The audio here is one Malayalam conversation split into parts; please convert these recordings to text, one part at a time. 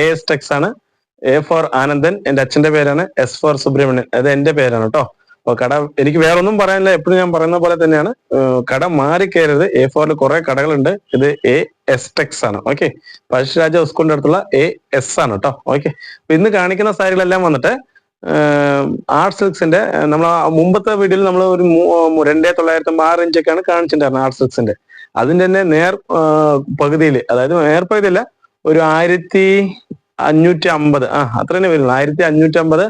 എ എസ് ടെക്സ് ആണ്. എ ഫോർ ആനന്ദൻ എന്റെ അച്ഛന്റെ പേരാണ്. എസ് ഫോർ സുബ്രഹ്മണ്യൻ അത് എന്റെ പേരാണ് കേട്ടോ അപ്പൊ കട എനിക്ക് വേറെ ഒന്നും പറയാനില്ല. എപ്പോഴും ഞാൻ പറയുന്ന പോലെ തന്നെയാണ്. കട മാറി കയറിയത് എ ഫോറിൽ കുറെ കടകളുണ്ട്. ഇത് എ എസ് ടെക്സ് ആണ്. ഓക്കെ. പഴശ്ശിരാജ സ്കൂളിന്റെ അടുത്തുള്ള എ എസ് ആണ് കേട്ടോ ഓക്കെ. ഇന്ന് കാണിക്കുന്ന സാരികളെല്ലാം വന്നിട്ട് ആർട്ട് സിൽക്സിന്റെ നമ്മൾ മുമ്പത്തെ വീഡിയോയിൽ നമ്മൾ ഒരു രണ്ടേ തൊള്ളായിരത്തി ആറ് ഇഞ്ചൊക്കെയാണ് കാണിച്ചിട്ടുണ്ടായിരുന്നത് ആർട്ട് സിൽക്സിന്റെ അതിന്റെ തന്നെ നേർ പകുതിയിൽ അതായത് നേർ പകുതിയല്ല ഒരു ആയിരത്തി അഞ്ഞൂറ്റി അമ്പത് ആ അത്ര തന്നെ വരുന്നു ആയിരത്തി അഞ്ഞൂറ്റി അമ്പത്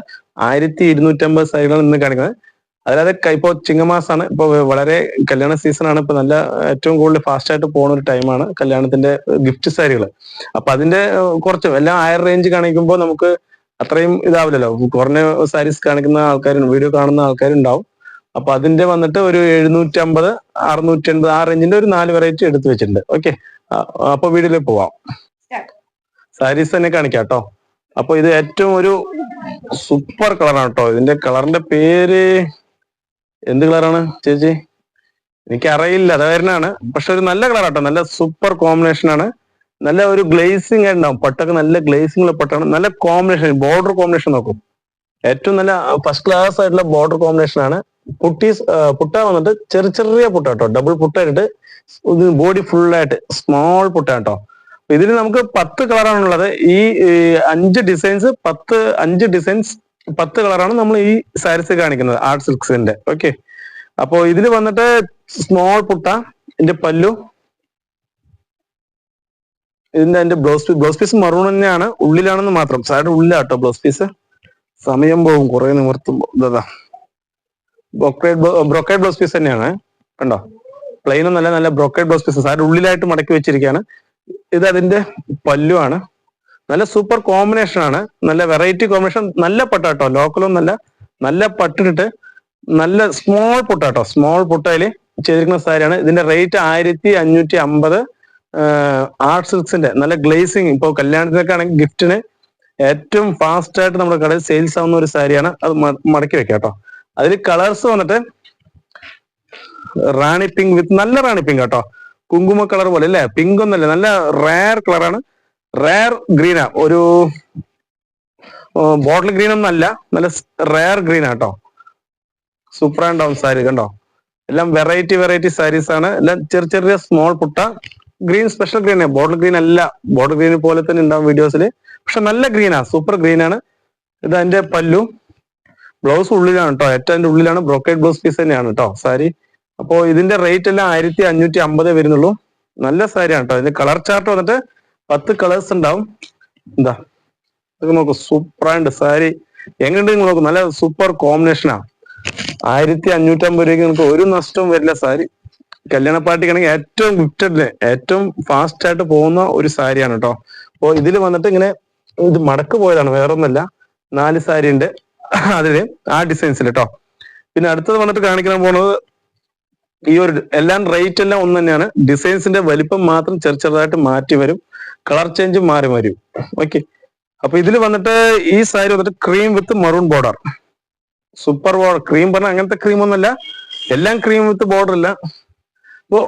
ആയിരത്തി ഇരുന്നൂറ്റി അമ്പത് സാരികളാണ് ഇന്ന് കാണിക്കുന്നത്. അതായത് ക- ഇപ്പോ ചിങ്ങമാസാണ്. ഇപ്പൊ വളരെ കല്യാണ സീസണാണ് ഇപ്പൊ നല്ല ഏറ്റവും കൂടുതൽ ഫാസ്റ്റ് ആയിട്ട് പോകുന്ന ഒരു ടൈമാണ് കല്യാണത്തിന്റെ ഗിഫ്റ്റ് സാരികൾ അപ്പൊ അതിന്റെ കുറച്ച് എല്ലാം ഹയർ റേഞ്ച് കാണിക്കുമ്പോൾ നമുക്ക് അത്രയും ഇതാവില്ലല്ലോ. കുറഞ്ഞ സാരീസ് കാണിക്കുന്ന ആൾക്കാരും വീഡിയോ കാണുന്ന ആൾക്കാരുണ്ടാവും അപ്പൊ അതിന്റെ വന്നിട്ട് ഒരു എഴുന്നൂറ്റി അമ്പത് അറുന്നൂറ്റി എൺപത് ആ റേഞ്ചിന്റെ ഒരു നാല് വെറൈറ്റി എടുത്തു വെച്ചിട്ടുണ്ട്. ഓക്കെ അപ്പൊ വീഡിയോയിൽ പോവാം. സാരീസ് തന്നെ കാണിക്കാം കേട്ടോ അപ്പൊ ഇത് ഏറ്റവും ഒരു സൂപ്പർ കളറാണ് കേട്ടോ ഇതിന്റെ കളറിന്റെ പേര് എന്ത് കളറാണ് ചേച്ചി? എനിക്ക് അറിയില്ല അത് വരുന്നതാണ്. പക്ഷെ ഒരു നല്ല കളറാട്ടോ നല്ല സൂപ്പർ കോമ്പിനേഷൻ ആണ്. നല്ല ഒരു ഗ്ലേസിംഗ് ഉണ്ടാവും പട്ടൊക്കെ നല്ല ഗ്ലേസിംഗ് പട്ടാണ്. നല്ല കോമ്പിനേഷൻ ബോർഡർ കോമ്പിനേഷൻ നോക്കും. ഏറ്റവും നല്ല ഫസ്റ്റ് ക്ലാസ് ആയിട്ടുള്ള ബോർഡർ കോമ്പിനേഷൻ ആണ്. പുട്ടീസ് പുട്ട വന്നിട്ട് ചെറിയ ചെറിയ പുട്ട കേട്ടോ ഡബിൾ പുട്ടായിട്ട് ബോഡി ഫുള്ളായിട്ട് സ്മോൾ പുട്ട കേട്ടോ ഇതിൽ നമുക്ക് പത്ത് കളറാണ് ഉള്ളത്. ഈ അഞ്ച് ഡിസൈൻസ് പത്ത് അഞ്ച് ഡിസൈൻസ് പത്ത് കളറാണ് നമ്മൾ ഈ സാരീസ് കാണിക്കുന്നത് ആർട്ട് സിൽക്സിന്റെ ഓക്കെ അപ്പോ ഇതിൽ വന്നിട്ട് സ്മോൾ പുട്ട ഇതിന്റെ പല്ലു ഇതിന്റെ അതിന്റെ blouse piece blouse piece maroon തന്നെയാണ്. ഉള്ളിലാണെന്ന് മാത്രം. സാരിയുടെ ഉള്ളിലാട്ടോ ബ്ലൗസ് പീസ് സമയം പോകും കുറെ നിവർത്തുമ്പോ. ഇതാ ബ്രോക്കേഡ് ബ്രോക്കേഡ് ബ്ലൗസ് പീസ് തന്നെയാണ്. കണ്ടോ? പ്ലെയിൻ ഒന്നല്ല നല്ല ബ്രോക്കേഡ് ബ്ലൗസ് പീസ് സാരി ഉള്ളിലായിട്ട് മടക്കി വെച്ചിരിക്കുകയാണ്. ഇത് അതിന്റെ പല്ലുവാണ്. നല്ല സൂപ്പർ കോമ്പിനേഷൻ ആണ്. നല്ല വെറൈറ്റി കോമ്പിനേഷൻ നല്ല പട്ടാട്ടോ. ലോക്കലും നല്ല നല്ല പട്ടിട്ട് നല്ല സ്മോൾ പുട്ടാട്ടോ. സ്മോൾ പുട്ടയിൽ ചെയ്തിരിക്കുന്ന സാരിയാണ്. ഇതിന്റെ റേറ്റ് ആയിരത്തി അഞ്ഞൂറ്റി അമ്പത് ആർട്ട് സിൽക്സിന്റെ നല്ല ഗ്ലേസിങ് ഇപ്പോൾ കല്യാണത്തിനൊക്കെ ആണെങ്കിൽ ഗിഫ്റ്റിന് ഏറ്റവും ഫാസ്റ്റ് ആയിട്ട് നമ്മുടെ കടയിൽ സെയിൽസ് ആവുന്ന ഒരു സാരിയാണ്. അത് മടക്കി വെക്കാം കേട്ടോ അതിൽ കളേഴ്സ് വന്നിട്ട് റാണി പിങ്ക് വിത്ത് നല്ല റാണി പിങ്ക് കേട്ടോ കുങ്കുമ കളർ പോലെ അല്ലേ? പിങ്ക് ഒന്നല്ല? നല്ല റയർ കളറാണ് റയർ ഗ്രീനാ ഒരു ബോട്ടിൽ ഗ്രീൻ ഒന്നല്ല നല്ല റയർ ഗ്രീൻ ആട്ടോ സൂപ്പർ ആൻഡ് ഡൗൺ സാരി കണ്ടോ? എല്ലാം വെറൈറ്റി വെറൈറ്റി സാരീസ് ആണ്. എല്ലാം ചെറിയ ചെറിയ small Putta. Green special green bottle green അല്ല. ബോട്ടിൽ ഗ്രീൻ പോലെ തന്നെ ഉണ്ടാവും വീഡിയോസിൽ പക്ഷെ നല്ല ഗ്രീനാ സൂപ്പർ ഗ്രീൻ ആണ്. ഇത് അതിന്റെ പല്ലു. ബ്ലൗസ് ഉള്ളിലാണ് കേട്ടോ ഏറ്റവും ഉള്ളിലാണ്. ബ്രോക്കേഡ് ബ്ലൗസ് പീസ് തന്നെയാണ് കേട്ടോ സാരി. അപ്പോ ഇതിന്റെ റേറ്റ് എല്ലാം ആയിരത്തി അഞ്ഞൂറ്റി അമ്പത് വരുന്നുള്ളൂ. നല്ല സാരിയാണ് കേട്ടോ ഇതിന്റെ കളർ ചാർട്ട് വന്നിട്ട് പത്ത് കളേഴ്സ് ഉണ്ടാവും. എന്താ അതൊക്കെ നോക്കൂ. സൂപ്പറായിട്ട് സാരി എങ്ങനെയുണ്ട് നിങ്ങൾ നോക്കും. നല്ല സൂപ്പർ കോമ്പിനേഷനാണ് ആയിരത്തി അഞ്ഞൂറ്റി അമ്പത് രൂപയ്ക്ക് നിങ്ങൾക്ക് ഒരു നഷ്ടവും വരില്ല സാരി കല്യാണ പാർട്ടിക്കാണെങ്കിൽ ഏറ്റവും ഗിഫ്റ്റഡിൽ ഏറ്റവും ഫാസ്റ്റ് ആയിട്ട് പോകുന്ന ഒരു സാരിയാണ് കേട്ടോ അപ്പോ ഇതിൽ വന്നിട്ട് ഇങ്ങനെ ഇത് മടക്ക് പോയതാണ്. വേറൊന്നല്ല നാല് സാരി ഉണ്ട്. അതിൽ ആ ഡിസൈൻസിൽ കേട്ടോ പിന്നെ അടുത്തത് വന്നിട്ട് കാണിക്കാൻ പോണത് ഈ ഒരു എല്ലാം റേറ്റ് എല്ലാം ഒന്ന് തന്നെയാണ്. ഡിസൈൻസിന്റെ വലിപ്പം മാത്രം ചെറു ചെറുതായിട്ട് മാറ്റി വരും. കളർ ചേഞ്ച് മാറി വരും. ഓക്കെ അപ്പൊ ഇതിൽ വന്നിട്ട് ഈ സാരി വന്നിട്ട് cream with maroon border super border cream പറഞ്ഞാൽ അങ്ങനത്തെ ക്രീം ഒന്നുമല്ല. എല്ലാം ക്രീം വിത്ത് ബോർഡർ അല്ല. അപ്പോ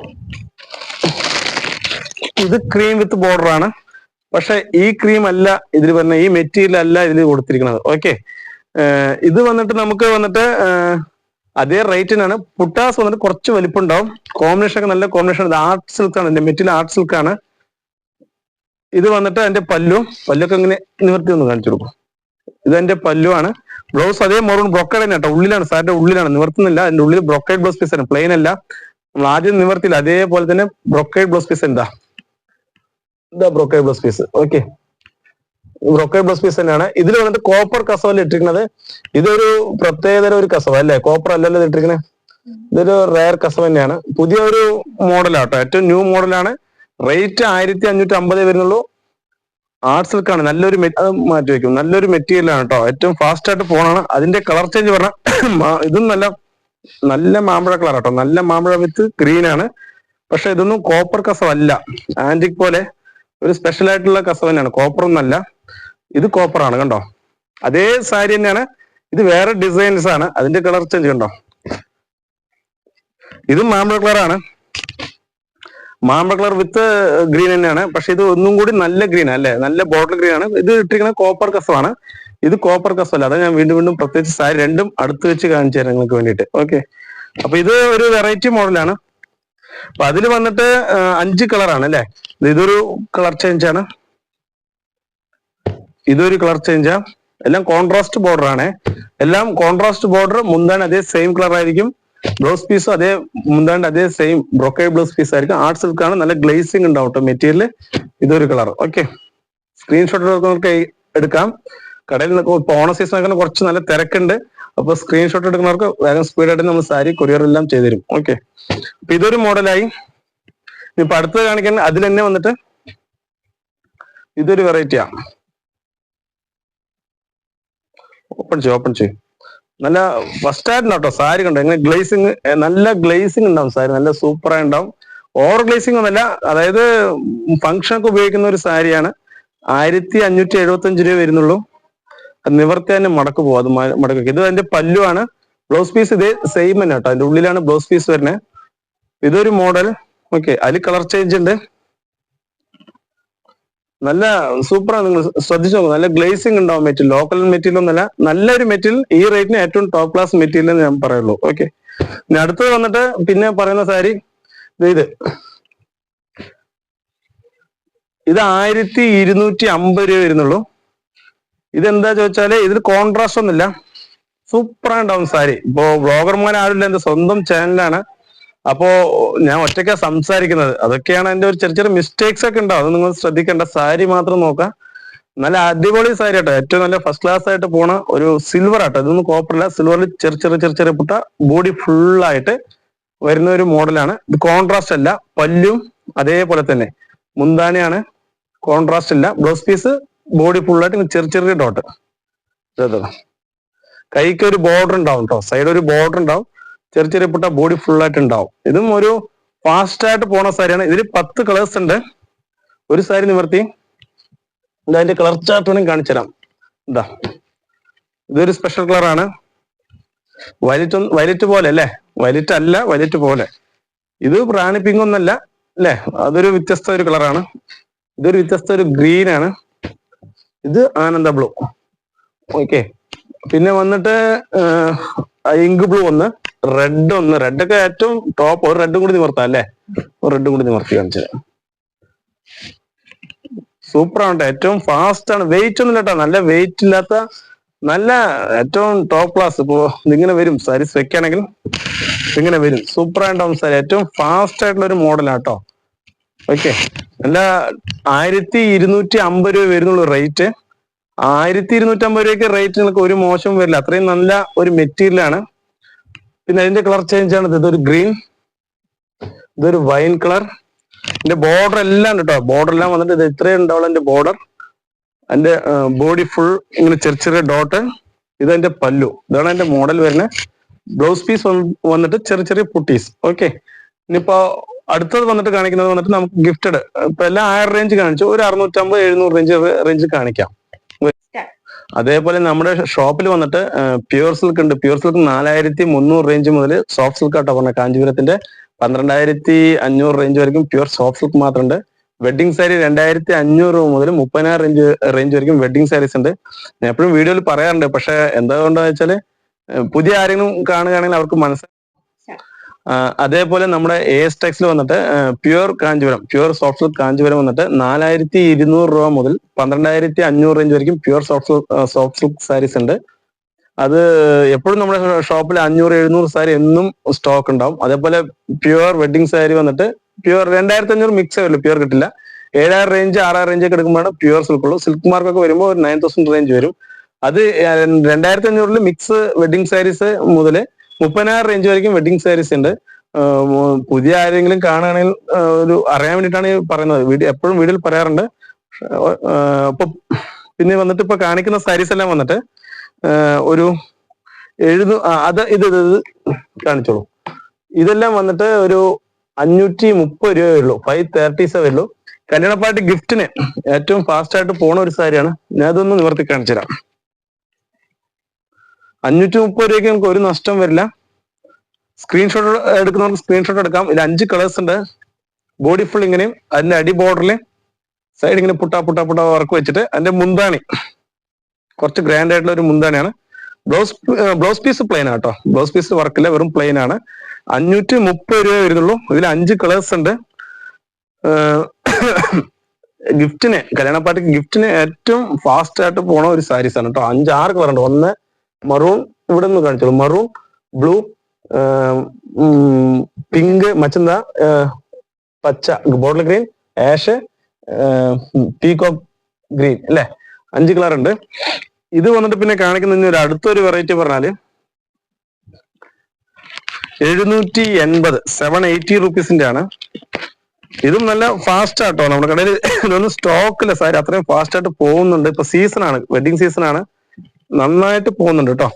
ഇത് ക്രീം വിത്ത് ബോർഡർ ആണ്. പക്ഷെ ഈ ക്രീം അല്ല ഇതിൽ പറഞ്ഞ ഈ മെറ്റീരിയൽ അല്ല ഇതിൽ കൊടുത്തിരിക്കുന്നത്. ഓക്കെ ഇത് വന്നിട്ട് നമുക്ക് വന്നിട്ട് അതേ റേറ്റിനാണ്. പുട്ടാസ് വന്നിട്ട് കുറച്ച് വലിപ്പം ഉണ്ടാവും കോമ്പിനേഷൻ ഒക്കെ നല്ല കോമ്പിനേഷൻ ആർട്ട് സിൽക്ക് ആണ്. ഇതിന്റെ മെറ്റീരിയൽ ആർട്ട് സിൽക്ക് ആണ്. ഇത് വന്നിട്ട് അതിന്റെ പല്ലു. പല്ലൊക്കെ ഇങ്ങനെ നിവർത്തി ഒന്ന് കാണിച്ചു കൊടുക്കും. ഇത് എന്റെ പല്ലു ആണ്. ബ്ലൗസ് അതേ മറൂൺ ബ്രോക്കേഡ് തന്നെ കേട്ടോ. ഉള്ളിലാണ്. സാറിന്റെ ഉള്ളിലാണ്. നിവർത്തുന്നില്ല. അതിന്റെ ഉള്ളിൽ ബ്രോക്കേഡ് ബ്ലൗസ് പീസ് ആണ്. പ്ലെയിൻ അല്ല. നമ്മൾ ആദ്യം നിവർത്തില്ല. അതേപോലെ തന്നെ ബ്രോക്കേഡ് ബ്ലൗസ് പീസ് എന്താ? ഇതാ brocade blouse piece okay brocade blouse piece തന്നെയാണ്. ഇതിൽ വന്നിട്ട് കോപ്പർ കസവല്ല ഇട്ടിരിക്കുന്നത്. ഇതൊരു പ്രത്യേകതര ഒരു കസവ അല്ലേ? കോപ്പർ അല്ലല്ലോ ഇട്ടിരിക്കുന്നത് ഇതൊരു റയർ കസവ തന്നെയാണ്. പുതിയ ഒരു മോഡലാട്ടോ ഏറ്റവും ന്യൂ മോഡലാണ് റേറ്റ് ആയിരത്തി അഞ്ഞൂറ്റി അമ്പതേ വരുന്നുള്ളൂ ആർട്ട് സിൽക്കാണ് നല്ലൊരു മാറ്റി വെക്കും. നല്ലൊരു മെറ്റീരിയലാണ് കേട്ടോ ഏറ്റവും ഫാസ്റ്റ് ആയിട്ട് പോണാണ് അതിന്റെ കളർ ചേഞ്ച് പറഞ്ഞാൽ ഇതും നല്ല നല്ല മാമ്പഴ കളർ കേട്ടോ നല്ല മാമ്പഴ വിത്ത് ഗ്രീൻ ആണ്. പക്ഷെ ഇതൊന്നും കോപ്പർ കസവല്ല ആന്റിക് പോലെ ഒരു സ്പെഷ്യൽ ആയിട്ടുള്ള കസവ തന്നെയാണ്. കോപ്പർ ഒന്നല്ല ഇത് കോപ്പർ ആണ് കണ്ടോ? അതേ സാരി തന്നെയാണ്. ഇത് വേറെ ഡിസൈൻസ് ആണ്. അതിന്റെ കളർ ചേഞ്ച് കണ്ടോ? ഇത് മാമ്പഴ കളർ ആണ്. മാമ്പ കളർ വിത്ത് ഗ്രീൻ തന്നെയാണ്. പക്ഷെ ഇത് ഒന്നും കൂടി നല്ല ഗ്രീൻ അല്ലേ? നല്ല ബോട്ടിൽ ഗ്രീൻ ആണ്. ഇത് ഇട്ടിരിക്കുന്നത് കോപ്പർ കസമാണ് ഇത് കോപ്പർ കസവല്ല അതാ ഞാൻ വീണ്ടും വീണ്ടും പ്രത്യേകിച്ച് സാരി രണ്ടും അടുത്ത് വെച്ച് കാണിച്ചു തരാം നിങ്ങൾക്ക് വേണ്ടിയിട്ട്. ഓക്കെ അപ്പൊ ഇത് ഒരു വെറൈറ്റി മോഡലാണ് അപ്പൊ അതിൽ വന്നിട്ട് അഞ്ച് കളറാണ് അല്ലേ? ഇത് ഇതൊരു കളർ ചേഞ്ച് ആണ്. ഇതൊരു കളർ ചേഞ്ചാ എല്ലാം കോൺട്രാസ്റ്റ് ബോർഡർ ആണ്. എല്ലാം കോൺട്രാസ്റ്റ് ബോർഡർ മുന്താൻ അതേ സെയിം കളർ ആയിരിക്കും. ബ്ലൗസ് പീസും അതേ മുന്താണ്ട് അതേ സെയിം ബ്രോക്കേ ബ്ലൗസ് പീസ് ആയിരിക്കും. ആർട്ട് സിൽക്ക് ആണ്. നല്ല ഗ്ലേസിംഗ് ഉണ്ടാവും മെറ്റീരിയൽ ഇതൊരു കളർ ഓക്കെ സ്ക്രീൻഷോട്ട് എടുക്കുന്നവർക്ക് എടുക്കാം. കടയിൽ ഇപ്പൊ ഓണ സീസൺ ഒക്കെ കുറച്ച് നല്ല തിരക്കുണ്ട്. അപ്പൊ സ്ക്രീൻഷോട്ട് എടുക്കുന്നവർക്ക് വേഗം സ്പീഡായിട്ട് നമ്മൾ സാരി കൊറിയർ എല്ലാം ചെയ്തു തരും. ഓക്കെ അപ്പൊ ഇതൊരു മോഡലായി ഇപ്പൊ അടുത്തത് കാണിക്കാൻ അതിൽ തന്നെ വന്നിട്ട് ഇതൊരു വെറൈറ്റിയാ ഓപ്പൺ ചെയ്യും ഓപ്പൺ ചെയ്യും. നല്ല ഫസ്റ്റ് ആയിരുന്നു കേട്ടോ സാരി കണ്ടോ? എങ്ങനെ ഗ്ലേസിങ് നല്ല ഗ്ലേസിങ് ഉണ്ടാവും സാരി നല്ല സൂപ്പറായി ഉണ്ടാവും. ഓവർ ഗ്ലേസിംഗ് ഒന്നല്ല അതായത് ഫംഗ്ഷൻ ഒക്കെ ഉപയോഗിക്കുന്ന ഒരു സാരിയാണ്. ആയിരത്തി അഞ്ഞൂറ്റി എഴുപത്തി അഞ്ച് രൂപ വരുന്നുള്ളൂ. അത് നിവർത്തി തന്നെ മടക്ക് പോകും അത് മടക്ക് ഇത് അതിന്റെ പല്ലുവാണ് ബ്ലൗസ് പീസ് ഇതേ സെയിം തന്നെ കേട്ടോ. അതിന്റെ ഉള്ളിലാണ് ബ്ലൗസ് പീസ് വരുന്നത് ഇതൊരു മോഡൽ ഓക്കെ അതിൽ കളർ ചേഞ്ച് ഉണ്ട്. നല്ല സൂപ്പറാണ്. നിങ്ങൾ ശ്രദ്ധിച്ചു നോക്കും. നല്ല ഗ്ലേസിംഗ് ഉണ്ടാവും മെറ്റീരിയൽ ലോക്കൽ മെറ്റീരിയൽ ഒന്നല്ല നല്ലൊരു മെറ്റീരിയൽ ഈ റേറ്റിന് ഏറ്റവും ടോപ്പ് ക്ലാസ് മെറ്റീരിയൽ എന്ന് ഞാൻ പറയുള്ളൂ. ഓക്കെ ഇനി അടുത്തത് വന്നിട്ട് പിന്നെ പറയുന്ന സാരി ഇത്. ഇത് ആയിരത്തി ഇരുന്നൂറ്റി അമ്പത് രൂപ വരുന്നുള്ളൂ. ഇതെന്താ ചോദിച്ചാൽ ഇതിൽ കോൺട്രാസ്റ്റ് ഒന്നുമില്ല. സൂപ്പർ ഉണ്ടാവും സാരി. ഇപ്പോ ബ്ലോഗർമാർ ആരുമില്ല എന്റെ സ്വന്തം ചാനലാണ് അപ്പോ ഞാൻ ഒറ്റയ്ക്കാ സംസാരിക്കുന്നത്. അതൊക്കെയാണ് എന്റെ ഒരു ചെറിയ ചെറിയ മിസ്റ്റേക്സ് ഒക്കെ ഉണ്ടാവും. അത് നിങ്ങൾ ശ്രദ്ധിക്കേണ്ട സാരി മാത്രം നോക്കാം നല്ല അടിപൊളി സാരി ആട്ടോ. ഏറ്റവും നല്ല ഫസ്റ്റ് ക്ലാസ് ആയിട്ട് പോണ ഒരു സിൽവർ ആട്ടോ. ഇതൊന്നും കോപ്പറല്ല സിൽവറിൽ ചെറിയ ചെറിയ ചെറിയ ചെറിയ പുട്ട. ബോഡി ഫുള്ളായിട്ട് വരുന്ന ഒരു മോഡലാണ് ഇത് കോൺട്രാസ്റ്റ് അല്ല. പല്ലും അതേപോലെ തന്നെ. മുന്താനയാണ് കോൺട്രാസ്റ്റ് ഇല്ല. ബ്ലൗസ് പീസ് ബോഡി ഫുള്ളായിട്ട് ചെറിയ ചെറിയ ഡോട്ട് കൈക്ക് ഒരു ബോർഡർ ഉണ്ടാവും കേട്ടോ സൈഡ് ഒരു ബോർഡർ ഉണ്ടാവും. ചെറിയ ചെറിയ പുട്ട ബോഡി ഫുൾ ആയിട്ട് ഉണ്ടാവും ഇതും ഒരു ഫാസ്റ്റ് ആയിട്ട് പോണ സാരിയാണ്. ഇതിൽ പത്ത് കളേഴ്സ് ഉണ്ട്. ഒരു സാരി നിവർത്തി. അതിന്റെ കളർ ചാർട്ട് വേണമെങ്കിൽ കാണിച്ചു തരാം. എന്താ ഇതൊരു സ്പെഷ്യൽ കളറാണ് വയലറ്റ് വയലറ്റ് പോലെ അല്ലേ? വയലറ്റ് അല്ല വയലറ്റ് പോലെ. ഇത് പ്രാണി ഒന്നല്ല അല്ലേ അതൊരു വ്യത്യസ്ത ഒരു കളറാണ് ഇതൊരു വ്യത്യസ്ത ഒരു ഗ്രീൻ ആണ്. ഇത് ആനന്ദ ബ്ലൂ ഓക്കെ പിന്നെ വന്നിട്ട് ഇങ്ക് ബ്ലൂ ഒന്ന്. റെഡ് ഒന്ന് റെഡ് ഒക്കെ ഏറ്റവും ടോപ്പ് ഒരു റെഡും കൂടി നിവർത്താം അല്ലേ? ഒരു റെഡും കൂടി നിവർത്തി കാണിച്ചു സൂപ്പർ ആണ്. ഏറ്റവും ഫാസ്റ്റ് ആണ്. വെയിറ്റ് ഒന്നും കേട്ടോ നല്ല വെയിറ്റ് ഇല്ലാത്ത നല്ല ഏറ്റവും ടോപ്പ് ക്ലാസ് ഇപ്പോ ഇതിങ്ങനെ വരും സാരീസ് വെക്കുകയാണെങ്കിൽ ഇങ്ങനെ വരും. സൂപ്പർ ആയിട്ടുണ്ടാവും സാരി ഏറ്റവും ഫാസ്റ്റ് ആയിട്ടുള്ള ഒരു മോഡലാണ് കേട്ടോ ഓക്കെ നല്ല ആയിരത്തി ഇരുന്നൂറ്റി അമ്പത് രൂപ വരുന്നുള്ളൂ റേറ്റ് ആയിരത്തി ഇരുന്നൂറ്റി അമ്പത് രൂപയ്ക്ക് റേറ്റ് നിങ്ങൾക്ക് ഒരു മോശം വരില്ല. അത്രയും നല്ല ഒരു മെറ്റീരിയൽ ആണ്. പിന്നെ അതിന്റെ കളർ ചേഞ്ച് ആണ്. ഇത്. ഇതൊരു ഗ്രീൻ ഇതൊരു വൈൻ കളർ ഇതിന്റെ ബോർഡർ എല്ലാം കേട്ടോ ബോർഡർ എല്ലാം വന്നിട്ട് ഇത് ഇത്രയും ഉണ്ടാവുള്ള എന്റെ ബോർഡർ അതിന്റെ ബോഡി ഫുൾ ഇങ്ങനെ ചെറിയ ചെറിയ ഡോട്ട് ഇത് അതിന്റെ പല്ലു. ഇതാണ് എന്റെ മോഡൽ വരുന്നത് ബ്ലൗസ് പീസ് വന്നിട്ട് ചെറിയ ചെറിയ പുട്ടീസ് ഓക്കെ ഇനിയിപ്പോ അടുത്തത് വന്നിട്ട് കാണിക്കുന്നത് വന്നിട്ട് നമുക്ക് ഗിഫ്റ്റഡ് ഇപ്പൊ എല്ലാം ആയിരം റേഞ്ച് കാണിച്ചു. ഒരു അറുന്നൂറ്റമ്പത് എഴുന്നൂറ് റേഞ്ച് റേഞ്ച് കാണിക്കാം. അതേപോലെ നമ്മുടെ ഷോപ്പിൽ വന്നിട്ട് പ്യൂർ സിൽക്ക് ഉണ്ട് പ്യൂർ സിൽക്ക് നാലായിരത്തി മുന്നൂറ് റേഞ്ച് മുതൽ സോഫ്റ്റ് സിൽക്ക് ആട്ടോ പറഞ്ഞ. കാഞ്ചീപുരത്തിന്റെ പന്ത്രണ്ടായിരത്തി അഞ്ഞൂറ് റേഞ്ച് വരെയും പ്യൂർ സോഫ്റ്റ് സിൽക്ക് മാത്രമുണ്ട് വെഡിങ് സാരി രണ്ടായിരത്തി അഞ്ഞൂറ് മുതൽ മുപ്പതിനായിരം റേഞ്ച് റേഞ്ച് വരെയും വെഡിങ് സാരീസ് ഉണ്ട്. ഞാൻ എപ്പോഴും വീഡിയോയിൽ പറയാറുണ്ട്. പക്ഷെ എന്താകൊണ്ടാന്ന് വെച്ചാൽ വെച്ചാൽ പുതിയ ആരെങ്കിലും കാണുകയാണെങ്കിൽ അവർക്ക് മനസ്സിലാവും ആ, അതേപോലെ നമ്മുടെ എ എസ് ടെക്സിൽ വന്നിട്ട് pure Kanchipuram pure soft silk Kanchipuram വന്നിട്ട് നാലായിരത്തി ഇരുന്നൂറ് രൂപ മുതൽ പന്ത്രണ്ടായിരത്തി അഞ്ഞൂറ് റേഞ്ച് വരെയും pure soft soft silk saris ഉണ്ട്. അത് എപ്പോഴും നമ്മുടെ ഷോപ്പിൽ അഞ്ഞൂറ് എഴുന്നൂറ് സാരി എന്നും സ്റ്റോക്ക് ഉണ്ടാവും. അതേപോലെ പ്യുവർ വെഡിങ് സാരി വന്നിട്ട് പ്യുവർ രണ്ടായിരത്തി അഞ്ഞൂറ് മിക്സ് ആവില്ല പ്യുവർ കിട്ടില്ല. ഏഴായിരം റേഞ്ച് ആറായിരം റേഞ്ച് ഒക്കെ എടുക്കുമ്പോഴാണ് പ്യുവർ സിൽക്ക് ഉള്ളൂ. സിൽക്ക് മാർക്കൊക്കെ വരുമ്പോൾ ഒരു നയൻ തൗസൻഡ് റേഞ്ച് വരും. അത് രണ്ടായിരത്തി അഞ്ഞൂറിൽ മിക്സ് വെഡിങ് സാരീസ് മുതൽ മുപ്പതിനായിരം റേഞ്ച് വരെയും വെഡിങ് സാരീസ് ഉണ്ട്. പുതിയ ആരെങ്കിലും കാണുകയാണെങ്കിൽ ഒരു അറിയാൻ വേണ്ടിയിട്ടാണ് പറയുന്നത്. വീഡിയോ എപ്പോഴും വീഡിയോയിൽ പറയാറുണ്ട്. അപ്പൊ പിന്നെ വന്നിട്ട് ഇപ്പൊ കാണിക്കുന്ന സാരീസ് എല്ലാം വന്നിട്ട് ഒരു ആ, അത് ഇത് ഇത് കാണിച്ചോളൂ. ഇതെല്ലാം വന്നിട്ട് ഒരു അഞ്ഞൂറ്റി മുപ്പത് രൂപയേ ഉള്ളൂ. ഫൈവ് വരുള്ളൂ. കല്യാണ പാർട്ടി ഗിഫ്റ്റിന് ഏറ്റവും ഫാസ്റ്റ് ആയിട്ട് പോണ ഒരു സാരിയാണ്. ഞാൻ അതൊന്ന് നിവർത്തി കാണിച്ചു തരാം അഞ്ഞൂറ്റി മുപ്പത് രൂപയ്ക്ക് നമുക്ക് ഒരു നഷ്ടം വരില്ല. സ്ക്രീൻഷോട്ട് എടുക്കുന്നവർക്ക് സ്ക്രീൻഷോട്ട് എടുക്കാം. ഇതിൽ അഞ്ച് കളേഴ്സ് ഉണ്ട്. ബോഡി ഫുൾ ഇങ്ങനെയും. അതിന്റെ അടി ബോർഡറിൽ സൈഡ് ഇങ്ങനെ പുട്ട പുട്ട പുട്ട വർക്ക് വെച്ചിട്ട് അതിന്റെ മുന്താണി. കുറച്ച് ഗ്രാൻഡ് ആയിട്ടുള്ള ഒരു മുന്താണിയാണ്. ബ്ലൗസ് ബ്ലൗസ് പീസ് പ്ലെയിൻ ആട്ടോ ബ്ലൗസ് പീസ് വർക്കില്ല വെറും പ്ലെയിൻ ആണ്. അഞ്ഞൂറ്റി മുപ്പത് രൂപ വരുന്നുള്ളൂ. ഇതിൽ അഞ്ച് കളേഴ്സ് ഉണ്ട്. ഗിഫ്റ്റിന് കല്യാണ പാർട്ടിക്ക് ഗിഫ്റ്റിന് ഏറ്റവും ഫാസ്റ്റ് ആയിട്ട് പോണ ഒരു സാരീസ് ആണ് കേട്ടോ. അഞ്ച് ആറ് കളർ ഉണ്ട്. ഒന്ന് മറൂൺ ഇവിടെ നിന്ന് കാണിച്ചോളൂ മറൂൺ ബ്ലൂ പിങ്ക് മച്ചന്ത പച്ച bottle green ash peacock green അല്ലെ? അഞ്ച് കളർ ഉണ്ട്. ഇത് വന്നിട്ട് പിന്നെ കാണിക്കുന്ന ഒരു അടുത്തൊരു വെറൈറ്റി പറഞ്ഞാൽ എഴുന്നൂറ്റി എൺപത് സെവൻ എയ്റ്റി റുപ്പീസിന്റെ ആണ്. ഇതും നല്ല ഫാസ്റ്റ് ആട്ടോ. നമ്മുടെ കടയിൽ ഇതൊന്നും സ്റ്റോക്കില്ല സാർ അത്രയും ഫാസ്റ്റ് ആയിട്ട് പോകുന്നുണ്ട്. ഇപ്പൊ സീസൺ ആണ് വെഡിങ് സീസൺ ആണ്. നന്നായിട്ട് പോകുന്നുണ്ട് കേട്ടോ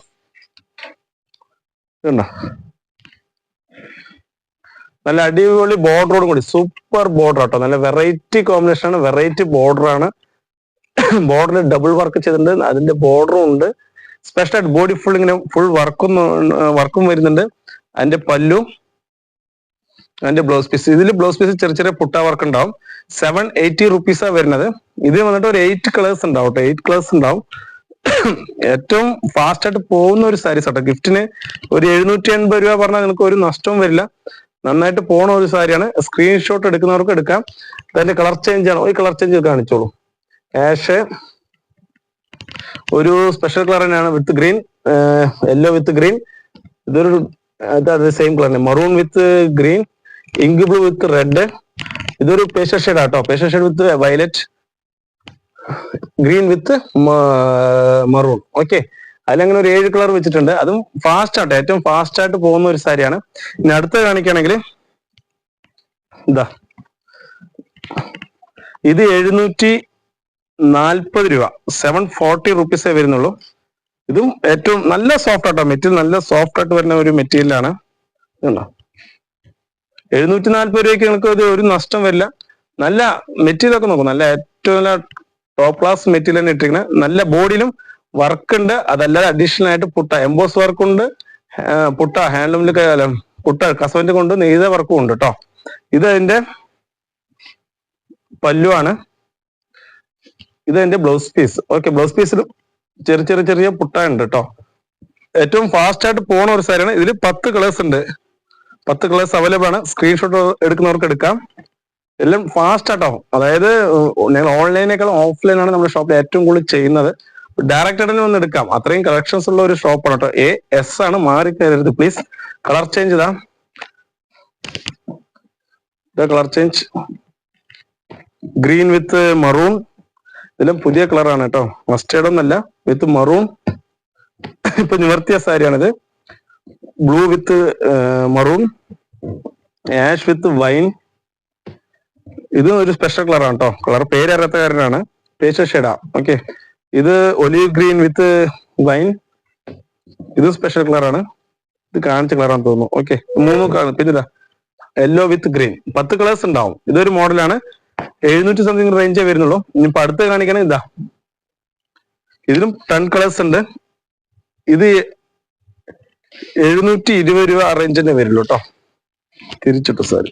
നല്ല അടിപൊളി ബോർഡറോടും കൂടി. സൂപ്പർ ബോർഡർ ആട്ടോ നല്ല വെറൈറ്റി കോമ്പിനേഷൻ ആണ്. വെറൈറ്റി ബോർഡർ ആണ് ബോർഡറിൽ ഡബിൾ വർക്ക് ചെയ്തിട്ടുണ്ട്. അതിന്റെ ബോർഡറും ഉണ്ട്. സ്പെഷ്യൽ ആയിട്ട് ബോഡി ഫുൾ ഇങ്ങനെ ഫുൾ വർക്കും വർക്കും വരുന്നുണ്ട്. അതിന്റെ പല്ലും അതിന്റെ ബ്ലൗസ് പീസ്. ഇതിൽ ബ്ലൗസ് പീസ് ചെറിയ ചെറിയ പുട്ട വർക്ക് ഉണ്ടാവും. സെവൻ എയ്റ്റി റുപ്പീസാണ് വരുന്നത്. ഇത് വന്നിട്ട് ഒരു എയ്റ്റ് കളേഴ്സ് ഉണ്ടാവും കേട്ടോ എയ്റ്റ് കളേഴ്സ് ഉണ്ടാവും. ഏറ്റവും ഫാസ്റ്റ് ആയിട്ട് പോകുന്ന ഒരു സാരീസ് കേട്ടോ ഗിഫ്റ്റിന് ഒരു എഴുന്നൂറ്റി എൺപത് രൂപ പറഞ്ഞാൽ നിങ്ങൾക്ക് ഒരു നഷ്ടവും വരില്ല. നന്നായിട്ട് പോണ ഒരു സാരിയാണ് സ്ക്രീൻഷോട്ട് എടുക്കുന്നവർക്ക് എടുക്കാം. അതിന്റെ കളർ ചേഞ്ച് ആണ്. ഒരു കളർ ചേഞ്ച് കാണിച്ചോളൂ. ആഷ് ഒരു സ്പെഷ്യൽ കളർ തന്നെയാണ് with green yellow with green ഇതൊരു സെയിം കളർ തന്നെ. Maroon with green ink blue with red ഇതൊരു പേഷ്യൽ ഷെയ്ഡ് ആട്ടോ. Pastel shade with violet green with maroon okay അതിലങ്ങനെ ഒരു ഏഴ് കളർ വെച്ചിട്ടുണ്ട്. അതും ഫാസ്റ്റ് ഏറ്റവും ഫാസ്റ്റ് ആയിട്ട് പോകുന്ന ഒരു സാരിയാണ്. ഇനി അടുത്ത കാണിക്കുകയാണെങ്കിൽ ഇതാ. ഇത് എഴുന്നൂറ്റി നാൽപ്പത് രൂപ. സെവൻ ഫോർട്ടി റുപ്പീസേ വരുന്നുള്ളൂ. ഇതും ഏറ്റവും നല്ല സോഫ്റ്റ് ആട്ടോ. മെറ്റീരിയൽ നല്ല സോഫ്റ്റ് ആയിട്ട് വരുന്ന ഒരു മെറ്റീരിയലാണ് എഴുന്നൂറ്റി നാൽപ്പത് രൂപയ്ക്ക് നിങ്ങൾക്ക് ഒരു നഷ്ടം വരില്ല. നല്ല മെറ്റീരിയൽ ഒക്കെ നോക്കും. നല്ല ഏറ്റവും നല്ല ടോപ്പ് ക്ലാസ് മെറ്റീരിയൽ തന്നെ ഇട്ടിരിക്കുന്നത് നല്ല ബോഡിയിലും വർക്ക് ഉണ്ട്. അതല്ലാതെ അഡീഷണൽ ആയിട്ട് പുട്ട എംബോസ് വർക്ക് ഉണ്ട്. പുട്ട ഹാൻഡ്ലൂമിൽ പുട്ട കസവന്റെ കൊണ്ട് നെയ്ത വർക്കും ഉണ്ട് കേട്ടോ ഇത് അതിന്റെ പല്ലുവാണ്. ഇത് അതിന്റെ ബ്ലൗസ് പീസ് ഓക്കെ ബ്ലൗസ് പീസിൽ ചെറിയ ചെറിയ ചെറിയ പുട്ട ഉണ്ട് കേട്ടോ ഏറ്റവും ഫാസ്റ്റ് ആയിട്ട് പോണ ഒരു സാരിയാണ്. ഇതിൽ പത്ത് കളേഴ്സ് ഉണ്ട്. പത്ത് കളേഴ്സ് അവൈലബിൾ ആണ്. സ്ക്രീൻഷോട്ട് എടുക്കുന്നവർക്ക് എടുക്കാം. എല്ലാം ഫാസ്റ്റ് ആട്ടോ. അതായത് ഞങ്ങൾ ഓൺലൈനേക്കാളും ഓഫ്ലൈൻ ആണ് നമ്മുടെ ഷോപ്പിൽ ഏറ്റവും കൂടുതൽ ചെയ്യുന്നത്. ഡയറക്റ്റ് ആയിട്ട് വന്ന് എടുക്കാം. അത്രയും കളക്ഷൻസ് ഉള്ള ഒരു ഷോപ്പാണ് കേട്ടോ എ എസ് ആണ്. മാറി കയറരുത് പ്ലീസ് കളർ ചേഞ്ച് ഇതാ. Colour change green with maroon ഇതെല്ലാം പുതിയ കളറാണ് കേട്ടോ മസ്റ്റേഡ് ഒന്നല്ല. വിത്ത് മറൂൺ ഇപ്പൊ നിവർത്തിയ സാരിയാണിത് blue with maroon ash with wine ഇത് ഒരു സ്പെഷ്യൽ കളറാണ് കേട്ടോ കളർ പേര് അറിയാത്ത കാരനാണ്. പേസ്റ്റൽ ഷെയ്ഡാ ഓക്കെ ഇത് ഒലിവ് ഗ്രീൻ വിത്ത് വൈൻ ഇത് സ്പെഷ്യൽ കളറാണ് ഇത് കാണിച്ച കളറാണെന്ന് തോന്നുന്നു. ഓക്കെ മൂന്ന് പിന്നെ യെല്ലോ വിത്ത് ഗ്രീൻ പത്ത് കളേഴ്സ് ഉണ്ടാവും. ഇതൊരു മോഡലാണ് എഴുന്നൂറ്റി സംതിങ് റേഞ്ചേ വരുന്നുള്ളൂ. ഇനിയിപ്പോ അടുത്ത് കാണിക്കണേ ഇതാ. ഇതിലും ടെൻ കളേഴ്സ് ഉണ്ട്. ഇത് എഴുന്നൂറ്റി ഇരുപത് രൂപ റേഞ്ചിന്റെ വരുള്ളൂ കേട്ടോ തിരിച്ചിട്ടു സാരി.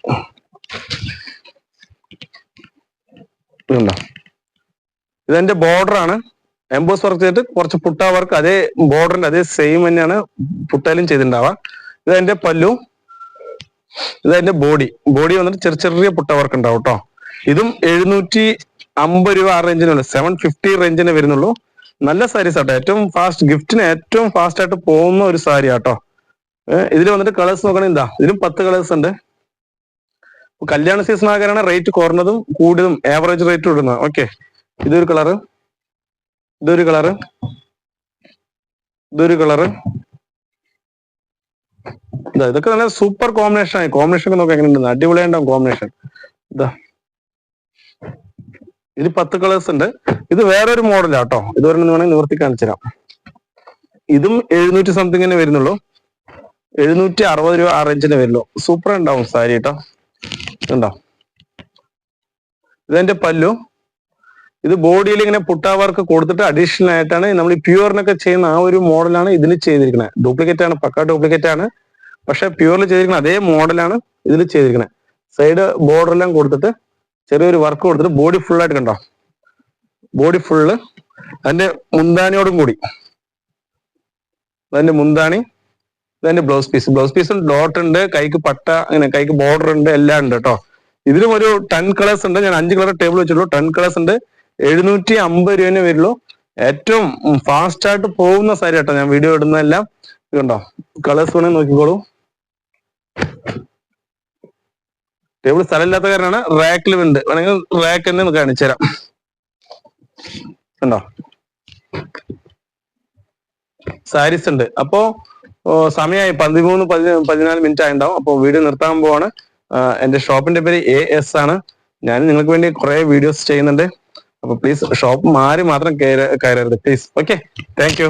ഇതുണ്ടോ? ഇതെന്റെ ബോർഡർ ആണ്. എംബോസ് വർക്ക് ചെയ്തിട്ട് കുറച്ച് പുട്ട വർക്ക് അതേ ബോർഡറിന്റെ അതേ സെയിം തന്നെയാണ് പുട്ടയിലും ചെയ്തിട്ടുണ്ടാവുക. ഇതെന്റെ പല്ലു. ഇതെന്റെ ബോഡി ബോഡി വന്നിട്ട് ചെറിയ ചെറിയ പുട്ട വർക്ക് ഉണ്ടാവും കേട്ടോ ഇതും എഴുന്നൂറ്റി അമ്പത് രൂപ ആ റേഞ്ചിനുള്ളൂ സെവൻ ഫിഫ്റ്റി റേഞ്ചിന് വരുന്നുള്ളൂ. നല്ല സാരീസ് ആട്ടോ. ഏറ്റവും ഫാസ്റ്റ് ഗിഫ്റ്റിന് ഏറ്റവും ഫാസ്റ്റ് ആയിട്ട് പോകുന്ന ഒരു സാരി ആട്ടോ ഇതിൽ വന്നിട്ട് കളേഴ്സ് നോക്കണേ എന്താ? ഇതിലും പത്ത് കളേഴ്സ് ഉണ്ട്. കല്യാണ സീസൺ ആകാനാണ് റേറ്റ് കുറഞ്ഞതും കൂടിയതും ആവറേജ് റേറ്റ് ഇടുന്നത്. ഓക്കെ ഇതൊരു കളറ് ഇതൊരു കളറ് ഇതൊരു കളറ് ഇതാ ഇതൊക്കെ നല്ല സൂപ്പർ കോമ്പിനേഷൻ ആയി. കോമ്പിനേഷൻ ഒക്കെ നോക്കാം എങ്ങനെയുണ്ട്. അടിപൊളിയായിട്ടുണ്ടാവും കോമ്പിനേഷൻ ഇതാ. ഇതിൽ പത്ത് കളേഴ്സ് ഉണ്ട്. ഇത് വേറൊരു മോഡലാ കേട്ടോ ഇത് വരണമെന്ന് വേണമെങ്കിൽ നിവർത്തി കാണിച്ചു തരാം. ഇതും എഴുന്നൂറ്റി സംതിങ്ങിനെ വരുന്നുള്ളൂ. എഴുന്നൂറ്റി അറുപത് രൂപ ആ റേഞ്ചിന് വരുള്ളൂ. സൂപ്പർ ഉണ്ടാവും സാരി കേട്ടോ ഉണ്ടോ? ഇതെന്റെ പല്ലു. ഇത് ബോഡിയിൽ ഇങ്ങനെ പുട്ടാ വർക്ക് കൊടുത്തിട്ട് അഡീഷണൽ ആയിട്ടാണ് നമ്മൾ ഈ പ്യൂറിനൊക്കെ ചെയ്യുന്ന ആ ഒരു മോഡലാണ് ഇതിന് ചെയ്തിരിക്കുന്നത്. ഡ്യൂപ്ലിക്കേറ്റ് ആണ് പക്ക ഡ്യൂപ്ലിക്കേറ്റ് ആണ്. പക്ഷെ പ്യൂറിൽ ചെയ്തിരിക്കുന്ന അതേ മോഡലാണ് ഇതിൽ ചെയ്തിരിക്കുന്നത്. സൈഡ് ബോർഡർ എല്ലാം കൊടുത്തിട്ട് ചെറിയൊരു വർക്ക് കൊടുത്തിട്ട് ബോഡി ഫുൾ ആയിട്ട് കണ്ടോ? ബോഡി ഫുള്ള് അതിന്റെ മുന്താനിയോടും കൂടി. അതിന്റെ മുന്താണി ഇതിന്റെ ബ്ലൗസ് പീസ് ബ്ലൗസ് പീസും ഡോട്ട് ഉണ്ട് കൈക്ക് പട്ട അങ്ങനെ കൈക്ക് ബോർഡർ ഉണ്ട് എല്ലാം ഉണ്ട് കേട്ടോ ഇതിലും ഒരു ടെൻ കളേഴ്സ് ഉണ്ട്. ഞാൻ അഞ്ച് കളർ ടേബിൾ വെച്ചിട്ടുള്ളൂ. ടെൻ കളേഴ്സ് ഉണ്ട്. എഴുന്നൂറ്റി അമ്പത് രൂപേനെ വരുള്ളൂ ഏറ്റവും ഫാസ്റ്റ് ആയിട്ട് പോകുന്ന സാരി കേട്ടോ ഞാൻ വീഡിയോ ഇടുന്നതെല്ലാം. ഇതുണ്ടോ കളേഴ്സ് വേണമെങ്കിൽ നോക്കിക്കോളൂ. ടേബിൾ സ്ഥലമില്ലാത്ത കാരണമാണ് റാക്കിൽ ഉണ്ട്. വേണമെങ്കിൽ റാക്ക് തന്നെ കാണിച്ചു തരാം. കണ്ടോ? സാരീസ് ഉണ്ട്. അപ്പോ സമയമായി പതിമൂന്ന് പതി- പതിനാല് മിനിറ്റ് ആയിണ്ടാവും അപ്പോൾ വീഡിയോ നിർത്താൻ പോവാണ്. എന്റെ ഷോപ്പിന്റെ പേര് എ എസ് ആണ്. ഞാൻ നിങ്ങൾക്ക് വേണ്ടി കുറെ വീഡിയോസ് ചെയ്യുന്നുണ്ട്. അപ്പൊ പ്ലീസ് ഷോപ്പ് മാറി മാത്രം കയറരുത്. Please okay thank